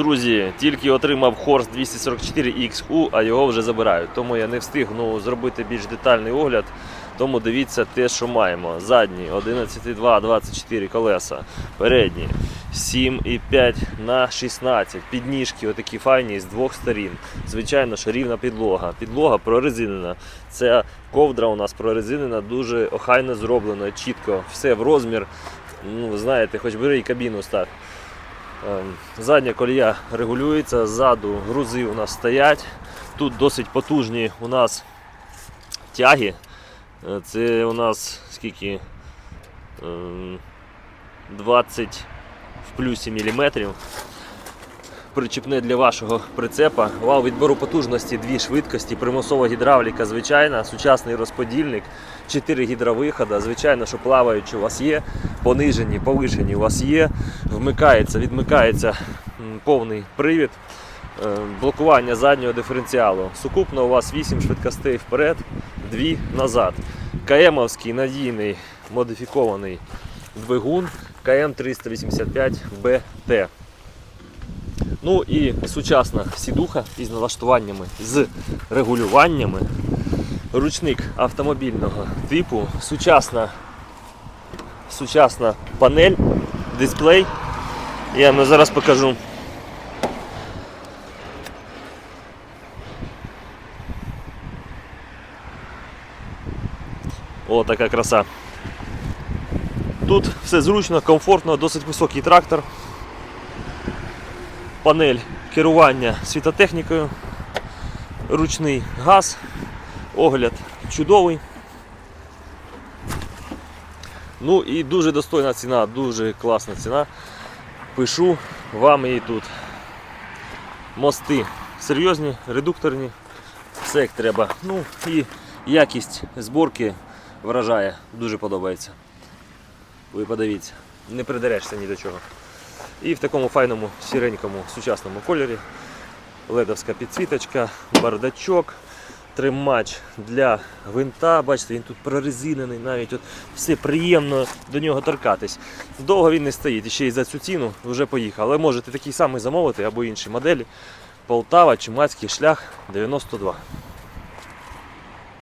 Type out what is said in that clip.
Друзі, тільки отримав Хорс 244XU, а його вже забирають. Тому я не встиг ну, зробити більш детальний огляд. Тому дивіться те, що маємо. Задні 11,2, 24 колеса. Передні 7,5 на 16. Підніжки отакі файні з двох сторін. Звичайно, що рівна підлога. Підлога прорезинена. Ця ковдра у нас прорезинена, дуже охайно зроблена, чітко. Все в розмір. Ну, знаєте, хоч бери і кабіну став. Ем, Задня колія регулюється, ззаду грузи у нас стоять. Тут досить потужні у нас тяги. Е, Це у нас скільки? Ем, 20 в плюсі міліметрів. Причіпне для вашого прицепа. Вал відбору потужності, дві швидкості, примусова гідравліка, звичайна, сучасний розподільник, 4 гідровихода. Звичайно, що плаваючі у вас є, понижені, повишені у вас є. Вмикається, відмикається повний привід. Е, Блокування заднього диференціалу. Сукупно у вас 8 швидкостей вперед, 2 назад. КМовський надійний модифікований двигун КМ385БТ. Ну і сучасна сідуха із налаштуваннями, з регулюваннями. Ручник автомобільного типу, сучасна, сучасна панель, дисплей. Я вам зараз покажу. О, така краса. Тут все зручно, комфортно, досить високий трактор. Панель керування світотехнікою, ручний газ, огляд чудовий. Ну і дуже достойна ціна, дуже класна ціна. Пишу вам її тут. Мости серйозні, редукторні, все як треба. Ну і якість зборки вражає, дуже подобається. Ви подивіться, не придерешся ні до чого. І в такому файному сіренькому сучасному кольорі. Ледовська підсвіточка, бардачок, тримач для гвинта. Бачите, він тут прорезинений, навіть от все приємно до нього торкатись. Довго він не стоїть, ще й за цю ціну вже поїхав. Але можете такий самий замовити або інші моделі. Полтава, Чумацький шлях 92.